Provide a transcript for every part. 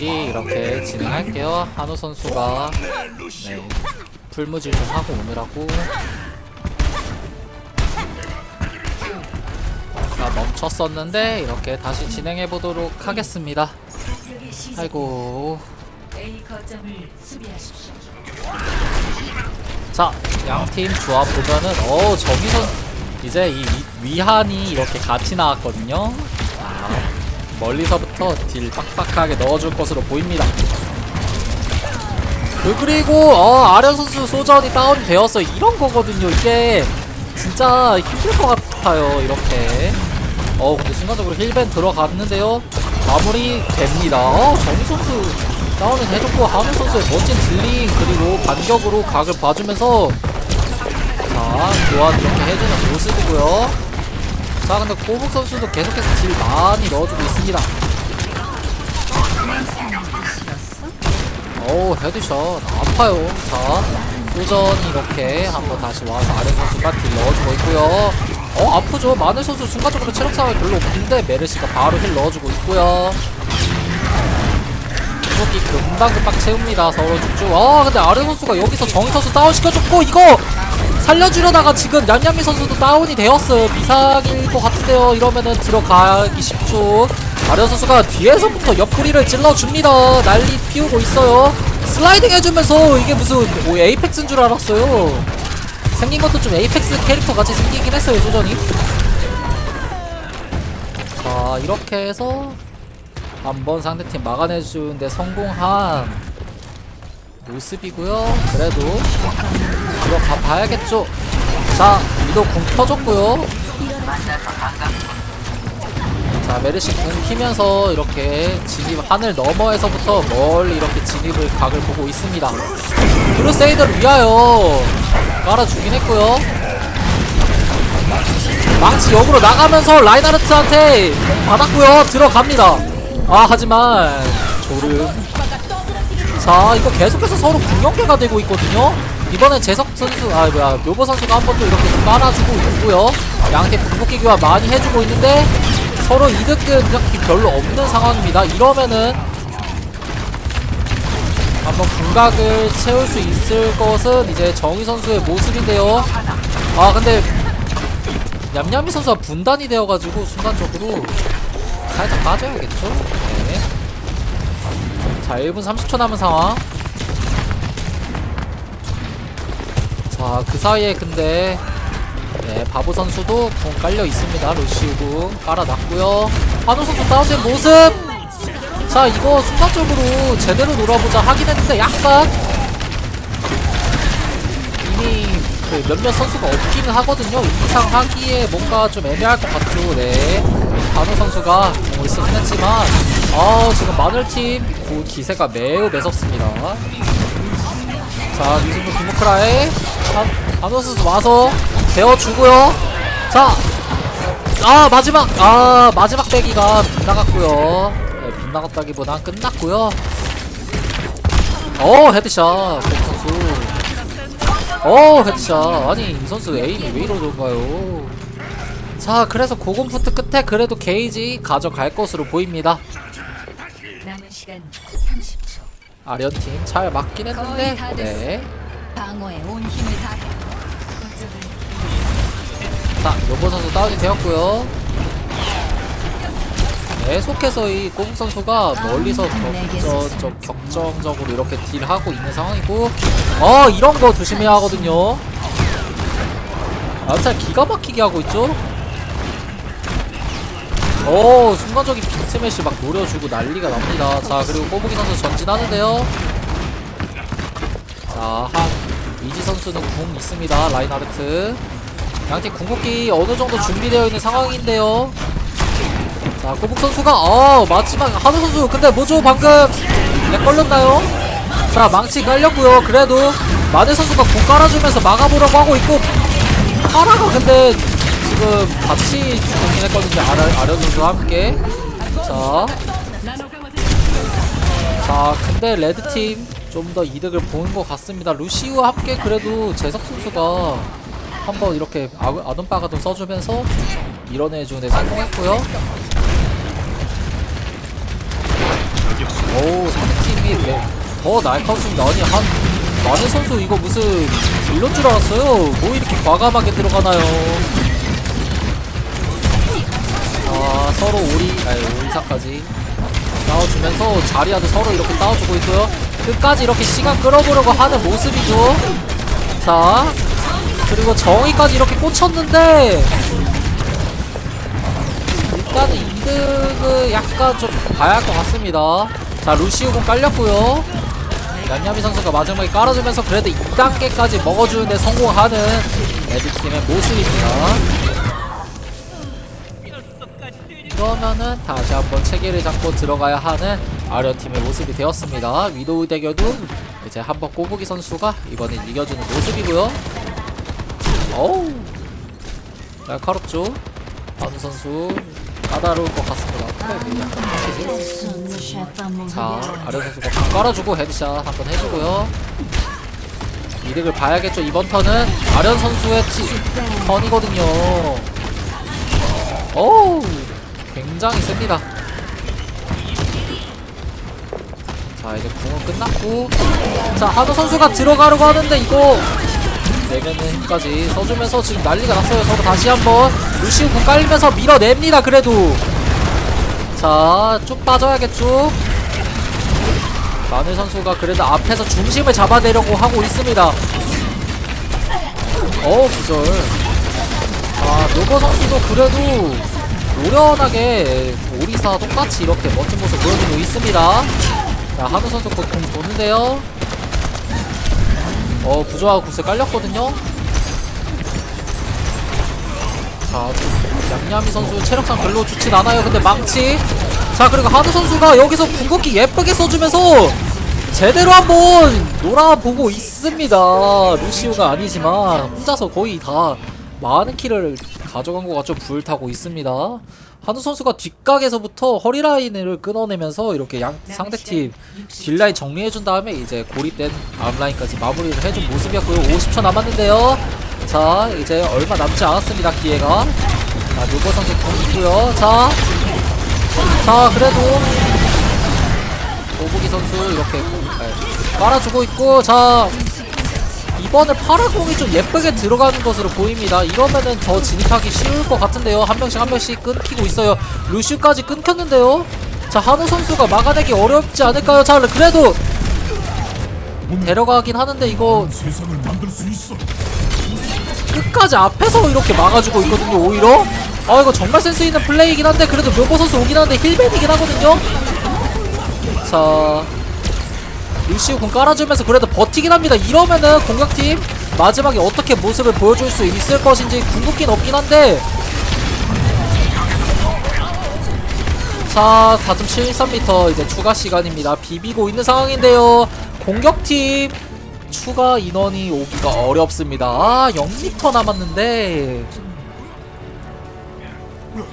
경기 이렇게 진행할게요. 한우 선수가 네, 풀무질 좀 하고 오느라고 자 멈췄었는데 이렇게 다시 진행해 보도록 하겠습니다. 아이고. 자, 양팀 조합 보면은 어 정희선 이제 이 위- 위한이 이렇게 같이 나왔거든요. 자, 멀리서부터 딜 빡빡하게 넣어줄 것으로 보입니다. 그 그리고 어 아련 선수 소전이 다운이 되었어 이런 거거든요. 이게 진짜 힘들 것 같아요. 이렇게. 어 근데 순간적으로 힐벤 들어갔는데요. 마무리 됩니다. 어 정희 선수 다운을 해줬고 한우 선수의 멋진 딜링 그리고 반격으로 각을 봐주면서 자 교환 이렇게 해주는 모습이고요. 자 근데 고북 선수도 계속해서 딜 많이 넣어주고 있습니다. 어우 헤드샷 아파요. 자 소전이 이렇게 한번 다시 와서 아래 선수가 딜 넣어주고 있고요. 어 아프죠. 마늘 선수 순간적으로 체력 상황이 별로 없는데 메르시가 바로 힐 넣어주고 있고요. 이속이 금방금방 채웁니다 서로 쭉쭉 아 근데 아르 선수가 여기서 정희 선수 다운 시켜줬고 이거 살려주려다가 지금 얌얌이 선수도 다운이 되었어요. 미상일 것 같은데요. 이러면은 들어가기 쉽죠. 아르 선수가 뒤에서부터 옆구리를 찔러줍니다. 난리 피우고 있어요. 슬라이딩 해주면서 이게 무슨 뭐 에이펙스인 줄 알았어요. 생긴 것도 좀 에이펙스 캐릭터 같이 생기긴 했어요 조전이. 자 이렇게 해서 한번 상대팀 막아내주는데 성공한 모습이고요. 그래도 들어가 봐야겠죠. 자, 위도 궁 터졌고요. 자, 메르시 궁 키면서 이렇게 진입 하늘 너머에서부터 멀리 이렇게 진입을 각을 보고 있습니다. 크루세이더를 위하여 깔아주긴 했고요. 망치 역으로 나가면서 라인하르트한테 받았고요. 들어갑니다. 아 하지만 조름 자 이거 계속해서 서로 궁연계가 되고 있거든요 이번엔 재석 선수 아 뭐야 묘보 선수가 한번더 이렇게 좀 깔아주고 있고요 양팀 궁극기 교환 많이 해주고 있는데 서로 이득은 그렇게 별로 없는 상황입니다 이러면은 한번 궁각을 채울 수 있을 것은 이제 정희 선수의 모습인데요 아 근데 냠냠이 선수가 분단이 되어가지고 순간적으로 살짝 빠져야겠죠? 네. 자, 1분 30초 남은 상황. 자, 그 사이에 근데 네, 바보 선수도 궁 깔려 있습니다. 루시우 궁 깔아놨고요. 한우 선수 다운된 모습. 자, 이거 순간적으로 제대로 놀아보자 하긴 했는데 약간 이미 그 몇몇 선수가 없기는 하거든요. 이상 하기에 뭔가 좀 애매할 것 같죠. 네. 반우 선수가 공을 쓰긴 했지만, 아 지금 마늘팀 그 기세가 매우 매섭습니다. 자, 유승부 김우크라에 반우 선수 와서 베어주고요. 자, 아 마지막 아 마지막 배기가 빗나갔고요. 네, 빗나갔다기보단 끝났고요. 어 헤드샷 백 선수. 어 헤드샷 아니 이 선수 에임이 왜 이러던가요 자 그래서 고군푸트 끝에 그래도 게이지 가져갈 것으로 보입니다. 남은 시간 30초. 아련팀 잘 맞긴 했는데 네. 방어에 온 힘을 다해. 자 요보 선수 다운이 되었고요. 계속해서 이 꼬북 선수가 멀리서 저, 저, 저 격정적으로 이렇게 딜하고 있는 상황이고. 어 이런 거 조심해야 하거든요. 암살 기가 막히게 하고 있죠 오 순간적인 빅스매시 막 노려주고 난리가 납니다 자 그리고 꼬부기 선수 전진하는데요 자한 이지 선수는 궁 있습니다 라인하르트 양팀 궁극기 어느 정도 준비되어 있는 상황인데요. 자, 고북 선수가 어 마지막 한우 선수 근데 뭐죠 방금 렉 걸렸나요? 자, 망치 깔렸고요. 그래도 마늘 선수가 궁 깔아주면서 막아보려고 하고 있고 파라가 근데 지금 같이 죽긴 했거든요. 아려 아려 선수와 함께. 자, 자, 근데 레드 팀 좀 더 이득을 보는 것 같습니다. 루시우와 함께 그래도 재석 선수가 한번 이렇게 아, 아돈바가도 써주면서 밀어내주는데 성공했고요. 오 네, 더 날카롭습니다. 아니 한 마네 선수 이거 무슨 딜러인 줄 알았어요. 뭐 이렇게 과감하게 들어가나요? 아 서로 오리 아니 오리사까지 싸워주면서 자리아도 서로 이렇게 싸워주고 있고요. 끝까지 이렇게 시간 끌어보려고 하는 모습이죠. 자 그리고 정의까지 이렇게 꽂혔는데 일단은 2등은 약간 좀 봐야 할 것 같습니다. 자, 루시우군 깔렸고요. 얀야미 선수가 마지막에 깔아주면서 그래도 2단계까지 먹어주는데 성공하는 에디팀의 모습입니다. 그러면은 다시 한번 체계를 잡고 들어가야 하는 아련팀의 모습이 되었습니다. 위도우 대결도 이제 한번 꼬부기 선수가 이번엔 이겨주는 모습이고요. 어우, 날카롭죠? 한우 선수 까다로울 것 같습니다. 막히지? 자, 아련 선수가 공 깔아주고 헤드샷 한번 해주고요. 이득을 봐야겠죠. 이번 턴은 아련 선수의 티, 턴이거든요. 어우, 굉장히 셉니다. 자, 이제 공은 끝났고. 자, 한우 선수가 들어가려고 하는데 이거 내면의 힘까지 써주면서 지금 난리가 났어요. 서로 다시 한번 루시우 군 깔리면서 밀어냅니다. 그래도 자, 쭉 빠져야겠죠. 마늘 선수가 그래도 앞에서 중심을 잡아내려고 하고 있습니다. 어우, 기절. 자, 노거 선수도 그래도 노련하게 오리사 똑같이 이렇게 멋진 모습 보여주고 있습니다. 자, 한우 선수 곧공 도는데요. 어, 부조화 구슬 깔렸거든요. 자, 양야미 선수 체력상 별로 좋진 않아요. 근데 망치. 자, 그리고 한우 선수가 여기서 궁극기 예쁘게 써주면서 제대로 한번 놀아보고 있습니다. 루시우가 아니지만 혼자서 거의 다 많은 키를 가져간 것 같죠. 불 타고 있습니다. 한우 선수가 뒷각에서부터 허리라인을 끊어내면서 이렇게 양 상대팀 딜라인 정리해준 다음에 이제 고립된 앞라인까지 마무리를 해준 모습이었고요. 50초 남았는데요. 자, 이제 얼마 남지 않았습니다. 기회가. 자, 누버 선수 공 있고요. 자, 자, 그래도 오부기 선수 이렇게 네, 깔아주고 있고, 자, 이번에 파라공이 좀 예쁘게 들어가는 것으로 보입니다. 이러면은 더 진입하기 쉬울 것 같은데요. 한 명씩 한 명씩 끊기고 있어요. 루슈까지 끊겼는데요. 자, 한우 선수가 막아내기 어렵지 않을까요? 자, 그래도 데려가긴 하는데 이거. 끝까지 앞에서 이렇게 막아주고 있거든요. 오히려. 아, 이거 정말 센스 있는 플레이이긴 한데 그래도 묘보 선수 오긴 하는데 힐벤이긴 하거든요. 자, 루시우 군 깔아주면서 그래도 버티긴 합니다. 이러면은 공격팀 마지막에 어떻게 모습을 보여줄 수 있을 것인지 궁극기는 없긴 한데 자 4.73m 이제 추가 시간입니다. 비비고 있는 상황인데요. 공격팀 추가 인원이 오기가 어렵습니다. 아 0m 남았는데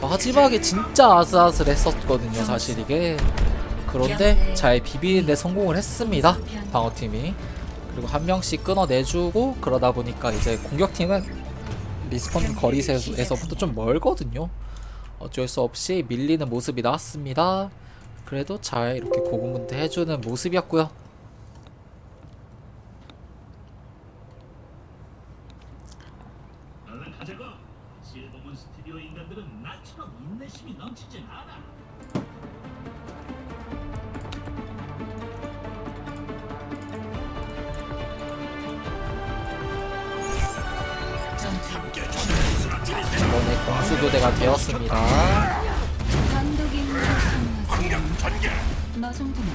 마지막에 진짜 아슬아슬했었거든요. 사실 이게 그런데 잘 비비는데 성공을 했습니다. 방어팀이. 그리고 한 명씩 끊어내주고 그러다 보니까 이제 공격팀은 리스폰 거리에서부터 좀 멀거든요. 어쩔 수 없이 밀리는 모습이 나왔습니다. 그래도 잘 이렇게 고군분투 해주는 모습이었고요. 공수교대가 되었습니다. 너 정도면.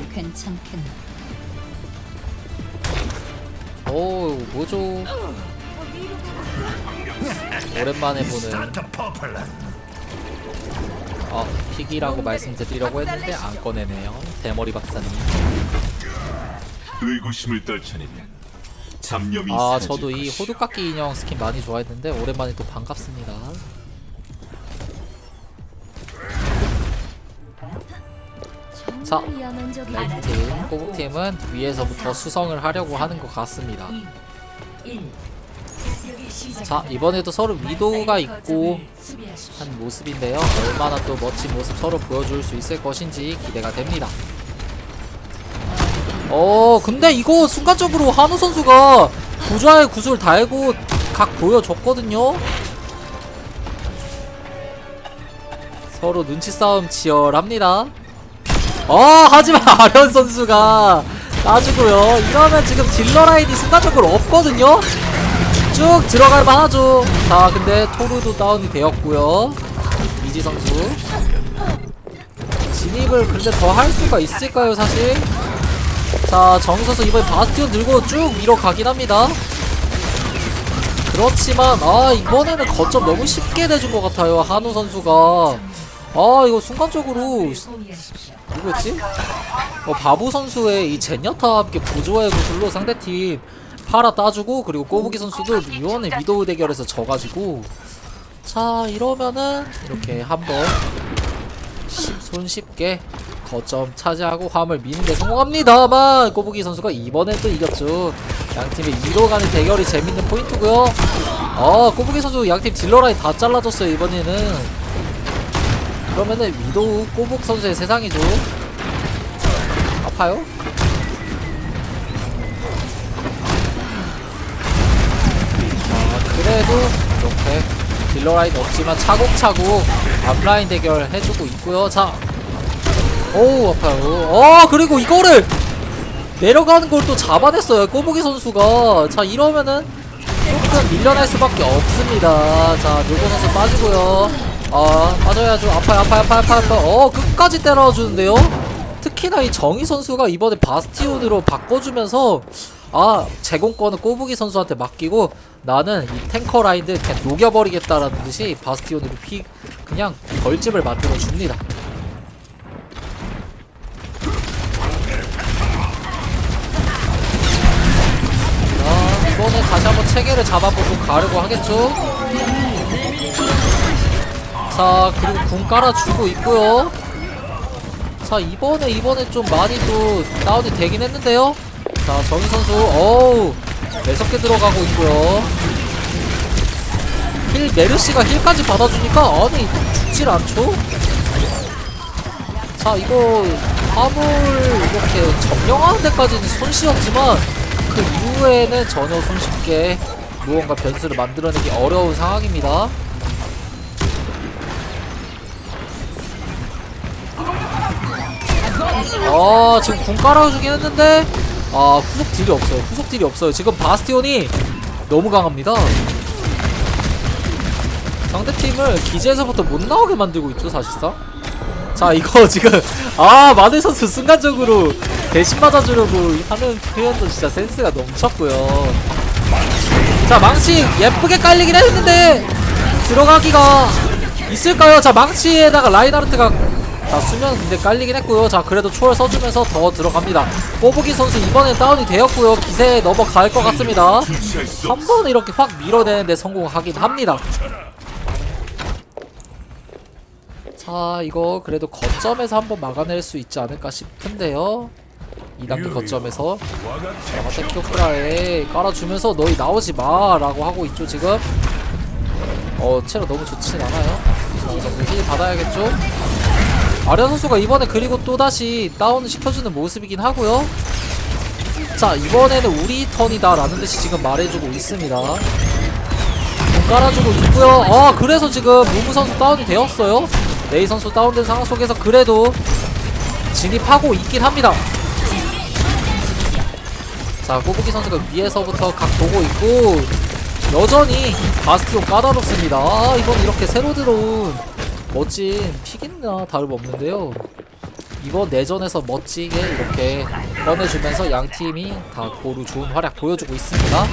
오 뭐죠? 오랜만에 보는 아 픽이라고 말씀드리려고 했는데 안 꺼내네요. 대머리 박사님. 의구심을 떨쳐내면 잡념이 아 저도 이 것이오. 호두깎이 인형 스킨 많이 좋아했는데 오랜만에 또 반갑습니다. 자, 레드팀, 꼬북팀은 위에서부터 수성을 하려고 하는 것 같습니다. 1. 자 이번에도 서로 위도가 있고 한 모습인데요. 얼마나 또 멋진 모습 서로 보여줄 수 있을 것인지 기대가 됩니다. 어 근데 이거 순간적으로 한우 선수가 구좌의 구슬 달고 각 보여줬거든요 서로 눈치 싸움 치열합니다 어 하지만 아련 선수가 따주고요. 이러면 지금 딜러 라인이 순간적으로 없거든요. 쭉 들어갈 만 하죠. 자 근데 토르도 다운이 되었고요. 미지 선수. 진입을 근데 더 할 수가 있을까요 사실? 자 선수 이번에 바스티온 들고 쭉 밀어 가긴 합니다. 그렇지만 아 이번에는 거점 너무 쉽게 내준 것 같아요 한우 선수가 아 이거 순간적으로. 누구였지? 어, 바부 선수의 이 제냐타 함께 구조의 구슬로 상대팀 팔아 따주고 그리고 꼬부기 선수도 이번에 미도우 대결에서 져가지고 자 이러면은 이렇게 한번 쉽- 손쉽게 거점 차지하고 화물 미는데 성공합니다만 꼬부기 선수가 이번엔 또 이겼죠 양팀의 2로 가는 대결이 재밌는 포인트고요 어 꼬부기 선수 양팀 딜러라인 다 잘라줬어요 이번에는 그러면은 위도우 꼬북 선수의 세상이죠. 아파요? 아, 그래도 이렇게 딜러 라인 없지만 차곡차곡 앞라인 대결 해주고 있고요. 자. 오우 아파요. 어 그리고 이거를 내려가는 걸 또 잡아냈어요 꼬부기 선수가. 자 이러면은 조금 밀려날 수밖에 없습니다. 자 누구 선수 빠지고요 아 빠져야죠. 아파요 아파요 아파요 아파요 아파요. 어 끝까지 때려주는데요? 특히나 이 정희 선수가 이번에 바스티온으로 바꿔주면서 아 제공권은 꼬부기 선수한테 맡기고 나는 이 탱커 라인들 그냥 녹여버리겠다라는 듯이 바스티온으로 휘 그냥 벌집을 만들어 줍니다. 자 이번에 다시 한번 체계를 잡아보고 가려고 하겠죠 자 그리고 궁 깔아주고 있고요. 자 이번에 이번에 좀 많이 또 다운이 되긴 했는데요. 자 정희 선수 어우 매섭게 들어가고 있고요. 힐 메르시가 힐까지 받아주니까 아니 죽질 않죠? 자 이거 화물 이렇게 점령하는 데까지는 손쉬웠지만 그 이후에는 전혀 손쉽게 무언가 변수를 만들어내기 어려운 상황입니다 아 지금 궁 깔아주긴 했는데. 아 후속 딜이 없어요. 후속 딜이 없어요. 지금 바스티온이 너무 강합니다. 상대팀을 기지에서부터 못 나오게 만들고 있죠 사실상. 자 이거 지금 아 마늘 선수 순간적으로 대신 맞아주려고 하는 표현도 진짜 센스가 넘쳤고요. 자 망치 예쁘게 깔리긴 했는데 들어가기가 있을까요? 자 망치에다가 라인하르트가 자 수면 근데 깔리긴 했고요. 자 그래도 초월 써주면서 더 들어갑니다. 꼬부기 선수 이번엔 다운이 되었고요. 기세에 넘어갈 것 같습니다. 한 번 이렇게 확 밀어내는데 성공하긴 합니다. 자 이거 그래도 거점에서 한번 막아낼 수 있지 않을까 싶은데요. 2단계 거점에서. 자 테키오프라에 깔아주면서 너희 나오지 마 라고 하고 있죠 지금. 어 체력 너무 좋진 않아요. 자 힐 받아야겠죠 아련 선수가 이번에 그리고 또다시 다운 시켜주는 모습이긴 하고요. 자 이번에는 우리 턴이다 라는 듯이 지금 말해주고 있습니다. 공 깔아주고 있고요. 아 그래서 지금 무무 선수 다운이 되었어요. 레이 선수 다운된 상황 속에서 그래도 진입하고 있긴 합니다. 자 꼬부기 선수가 위에서부터 각 보고 있고 여전히 바스티온 까다롭습니다. 아 이번 이렇게 새로 들어온 멋진 픽이나 다름없는데요 이번 내전에서 멋지게 이렇게 꺼내주면서 양 팀이 다 고루 좋은 활약 보여주고 있습니다.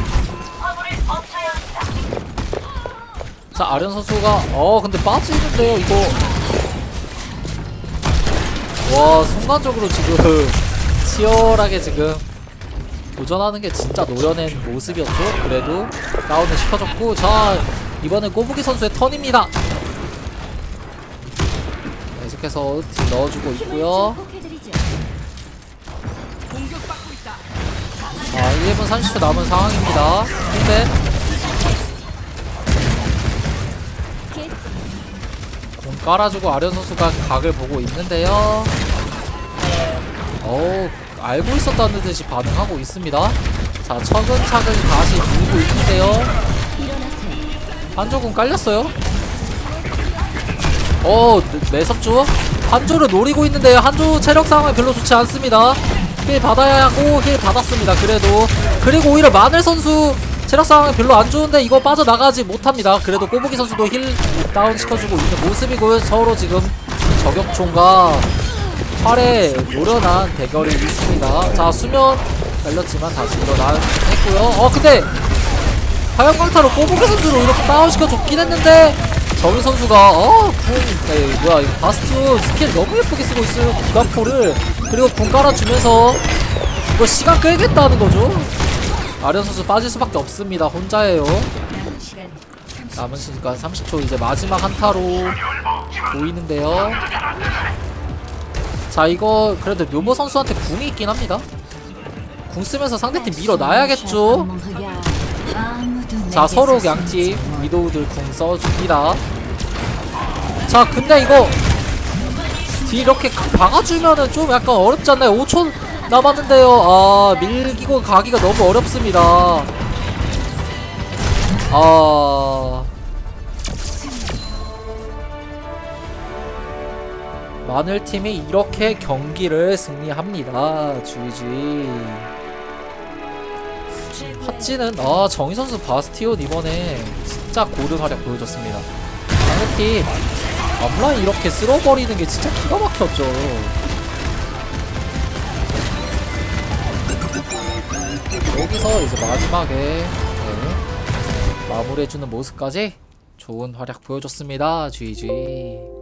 자 아련 선수가 어 근데 빠지는데요 이거 와 순간적으로 지금 치열하게 지금 도전하는 게 진짜 노려낸 모습이었죠. 그래도 다운을 시켜줬고 자 이번엔 꼬부기 선수의 턴입니다. 계속해서 딜 넣어주고 있고요. 자, 1분 30초 남은 상황입니다. 근데 공 깔아주고 아련 선수가 각을 보고 있는데요. 어우, 알고 있었다는 듯이 반응하고 있습니다. 자, 차근차근 다시 밀고 있는데요. 한조군 깔렸어요. 어, 매- 매섭죠? 한조를 노리고 있는데요. 한조 체력 상황이 별로 좋지 않습니다. 힐 받아야 하고 힐 받았습니다. 그래도 그리고 오히려 마늘 선수 체력 상황이 별로 안 좋은데 이거 빠져나가지 못합니다. 그래도 꼬부기 선수도 힐 다운 시켜주고 있는 모습이고요. 서로 지금 저격총과 활에 노련한 대결이 있습니다. 자 수면 날렸지만 다시 일어나 했고요. 어 근데 화염 강타로 꼬부기 선수로 이렇게 다운 시켜 줬긴 했는데 정희 선수가 어궁 네, 뭐야 이거 바스티온 스킬 너무 예쁘게 쓰고 있어요 구간포를. 그리고 궁 깔아주면서 이거 시간 끌겠다는 거죠? 아련 선수 빠질 수밖에 없습니다 혼자예요. 남은 시간 남은 시간 30초 이제 마지막 한타로 보이는데요. 자 이거 그래도 묘모 선수한테 궁이 있긴 합니다. 궁 쓰면서 상대팀 밀어놔야겠죠? 자 서로 양팀 위도우들 궁 써줍니다 자 근데 이거 뒤 이렇게 박아주면은 좀 약간 어렵지 않나요? 5초 남았는데요. 아 밀기고 가기가 너무 어렵습니다. 아. 마늘팀이 이렇게 경기를 승리합니다. GG. 팟찌는 아 정희 선수 바스티온 이번에 진짜 고른 활약 보여줬습니다. 상대팀 앞라인 이렇게 쓸어버리는 게 진짜 기가 막혔죠. 여기서 이제 마지막에 네, 마무리해주는 모습까지 좋은 활약 보여줬습니다. GG.